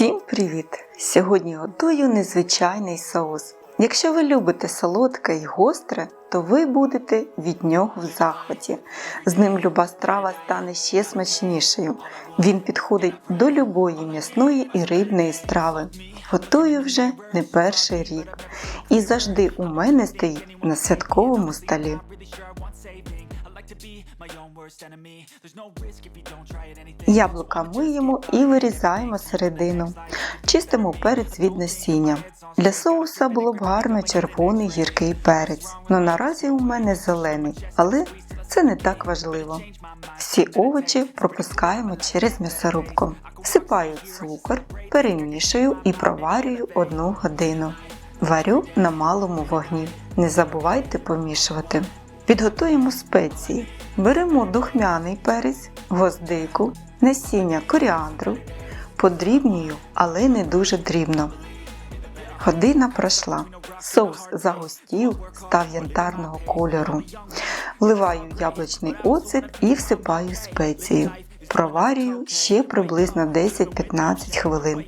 Всім привіт! Сьогодні готую незвичайний соус. Якщо ви любите солодке і гостре, то ви будете від нього в захваті. З ним люба страва стане ще смачнішою. Він підходить до любої м'ясної і рибної страви. Готую вже не перший рік. І завжди у мене стоїть на святковому столі. Яблука миємо і вирізаємо середину. Чистимо перець від насіння. Для соуса було б гарно червоний гіркий перець. Ну наразі у мене зелений, але це не так важливо. Всі овочі пропускаємо через м'ясорубку. Всипаю цукор, перемішую і проварюю одну годину. Варю на малому вогні. Не забувайте помішувати. Підготуємо спеції. Беремо духмяний перець, гвоздику, насіння коріандру, подрібнюю, але не дуже дрібно. Година пройшла. Соус загустів, став янтарного кольору. Вливаю яблучний оцет і всипаю спецію. Проварюю ще приблизно 10-15 хвилин.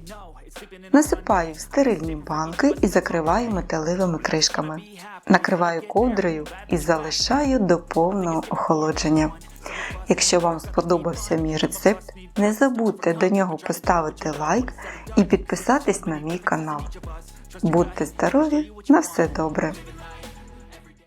Насипаю в стерильні банки і закриваю металевими кришками. Накриваю ковдрою і залишаю до повного охолодження. Якщо вам сподобався мій рецепт, не забудьте до нього поставити лайк і підписатись на мій канал. Будьте здорові! На все добре!